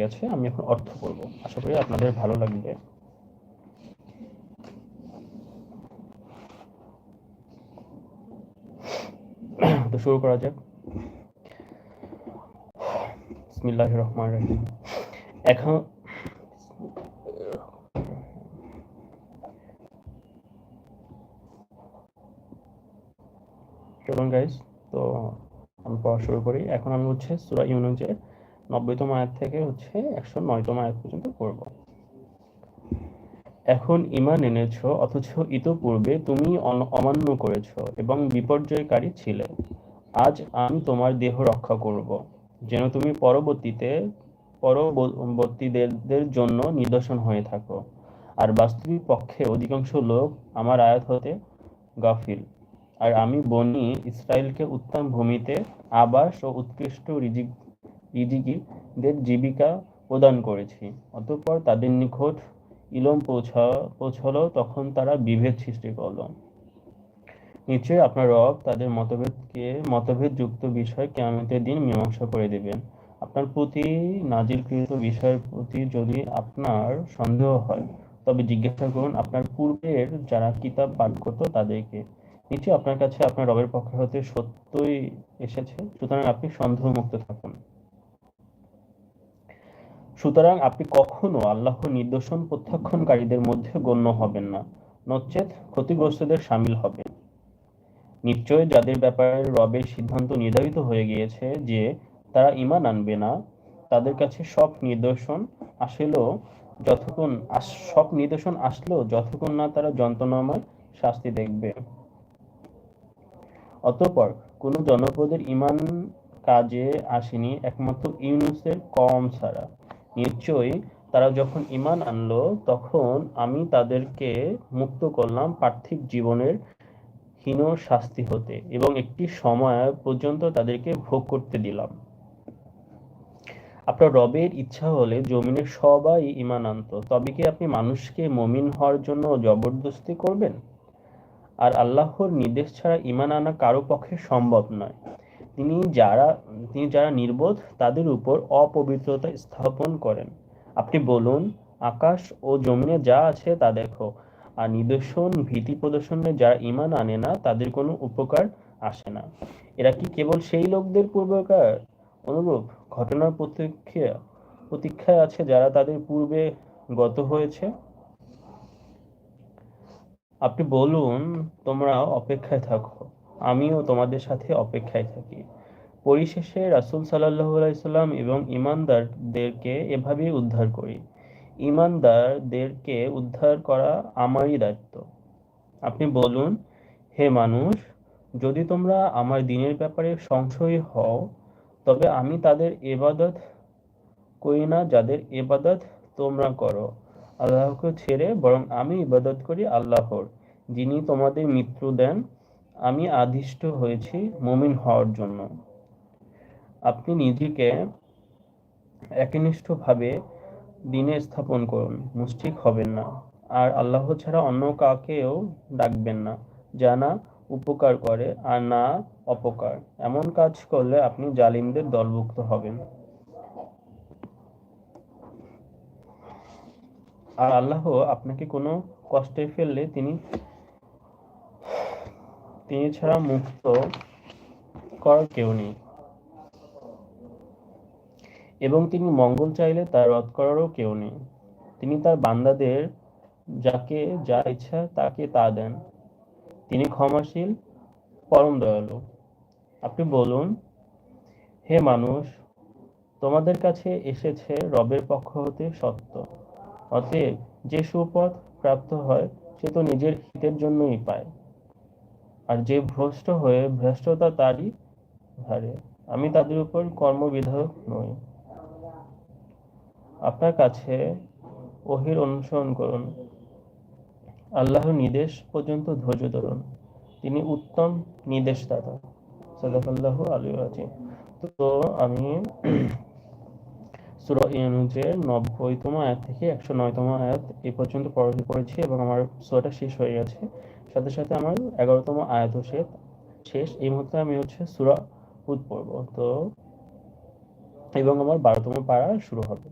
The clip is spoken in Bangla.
গেছে আমি এখন অর্থ করব। আশা করি আপনাদের ভালো লাগবে। তো শুরু করা যাক। বিসমিল্লাহ রহমান রহিম। এখন চলুন গাইস তো আমি পড়া শুরু করি। এখন আমি হচ্ছে সুরা ইউনুজের নব্বইতম আয়াত থেকে হচ্ছে একশো নয়তম আয়াত পর্যন্ত পড়ব। এখন ইমান এনেছ, অথচ ইতোপূর্বে তুমি অমান্য করেছ এবং বিপর্যয়কারী ছিলে। আজ আমি তোমার দেহ রক্ষা করব, যেন তুমি পরবর্তীতে পরবর্তীদের জন্য নিদর্শন হয়ে থাকো। আর বাস্তবিক পক্ষে অধিকাংশ লোক আমার আয়াত হতে গাফিল। আর আমি বনি ইসরায়েলকে উত্তম ভূমিতে আবাস ও উৎকৃষ্ট রিজিক রিজিকিদের জীবিকা প্রদান করেছি। অতঃপর তাদের নিকট ইলম পৌঁছা, পৌঁছালো, তখন তারা বিভেদ সৃষ্টি করল। নিশ্চয়ই আপনার রব তাদের মতভেদকে, মতভেদযুক্ত বিষয় কেমতের দিন মীমাংসা করে দেবেন। আপনার প্রতি নাজিলকৃত বিষয়ের প্রতি যদি আপনার সন্দেহ হয়, তবে জিজ্ঞাসা করুন আপনার পূর্বের যারা কিতাব পাঠ করতো তাদেরকে। নিশ্চয়ই আপনার কাছে আপনার রবের পক্ষ হতে সত্যই এসেছে। সুতরাং আপনি সন্দেহমুক্ত থাকুন। সুতরাং আপনি কখনো আল্লাহর নির্দোষণ প্রত্যাখ্যানকারীদের মধ্যে গণ্য হবেন না, নচেত ক্ষতিগ্রস্তদের সামিল হবেন। নিশ্চয় যাদের ব্যাপারে রবের সিদ্ধান্ত নির্ধারিত হয়ে গিয়েছে যে তারা ইমান আনবে না, তাদের কাছে সব নিদর্শন আসলেও যতক্ষণ সব নিদর্শন আসলেও যতক্ষণ না তারা যন্ত্রণাময় শাস্তি দেখবে। অতঃপর কোন জনপদের ইমান কাজে আসেনি একমাত্র ইউনুসের কম ছাড়া। নিশ্চয়ই তারা যখন ইমান আনলো, তখন আমি তাদেরকে মুক্ত করলাম পার্থিব জীবনের হীন শাস্তি হতে এবং একটি সময় পর্যন্ত তাদেরকে ভোগ করতে দিলাম। আপনার রবের ইচ্ছা হলে জমিনের সবাই ইমান আনত, তবে কি আপনি মানুষকে মমিন হওয়ার জন্য জবরদস্তি করবেন? আর আল্লাহর নির্দেশ ছাড়া ইমান আনা কারও পক্ষে সম্ভব নয়। তিনি যারা তিনি যারা নির্বোধ, তাদের উপর অপবিত্রতা স্থাপন করেন। আপনি বলুন, আকাশ ও জমিনে যা আছে তা দেখো। আর নিদর্শন, ভীতি প্রদর্শনে যারা ইমান আনে না, তাদের কোনো উপকার আসে না। এরা কি কেবল সেই লোকদের পূর্বকার অনুরূপ ঘটনার প্রতীক্ষা, প্রতীক্ষায় আছে যারা তাদের পূর্বে গত হয়েছে? আপনি বলুন, তোমরা অপেক্ষায় থাকো। আমিও তোমাদের সাথে অপেক্ষায় থাকি। পরিশেষে রাসুল সাল্লাহ আলাইসাল্লাম এবং ইমানদারদেরকে এভাবেই উদ্ধার করি। ইমানদারদেরকে উদ্ধার করা আমারই দায়িত্ব। আপনি বলুন, হে মানুষ, যদি তোমরা আমার দিনের ব্যাপারে সংশয়ী হও, তবে আমি তাদের এবাদত করি না, যাদের এবাদত তোমরা করো। আল্লাহকে ছেড়ে বরং আমি ইবাদত করি আল্লাহর, যিনি তোমাদের মৃত্যু দেন আমি আদিষ্ট হয়েছি মমিন হওয়ার জন্য। আপনি নিজেকে একনিষ্ঠভাবে দিনে স্থাপন করুন মুষ্টিক হবেন না। আর আল্লাহ ছাড়া অন্য কাকেও ডাকবেন না, যা না উপকার করে আর না অপকার। এমন কাজ করলে আপনি জালিমদের দলভুক্ত হবেন। আর আল্লাহ আপনাকে কোনো কষ্টে ফেললে তিনি তিনি ছাড়া মুক্ত করার কেউ নেই। এবং তিনি মঙ্গল চাইলে তার রদ করারও কেউ নেই। তিনি তার বান্দাদের যাকে যা ইচ্ছা তাকে তা দেন। তিনি ক্ষমাশীল, পরম দয়ালু। আপনি বলুন, হে মানুষ, তোমাদের কাছে এসেছে রবের পক্ষ হতে সত্য। অতএব যে সুপথ প্রাপ্ত হয়, সে তো নিজের হিতের জন্যই পায়। আর যে ভ্রষ্ট হয়ে ভ্রষ্টতা তারই ধারে আমি তাদের উপর কর্মবিধায়ক নই। আপনার কাছে ওহির অনুসরণ করুন। আল্লাহর নির্দেশ পর্যন্ত ধৈর্য ধরুন। তিনি উত্তম নির্দেশদাতা। সাদাকাল্লাহ আলী আজিম তো আমি সুরা ইউনুজের নব্বইতম আয়াত থেকে একশো নয়তম আয়াত এই পর্যন্ত পড়াশোনা করেছি এবং আমার সুরাটা শেষ হয়ে গেছে। সাথে সাথে আমার এগারোতম আয়াত শেষ। শেষ এই মুহূর্তে আমি হচ্ছে সুরা উদ তো এবং আমার বারোতম পাড়া শুরু হবে।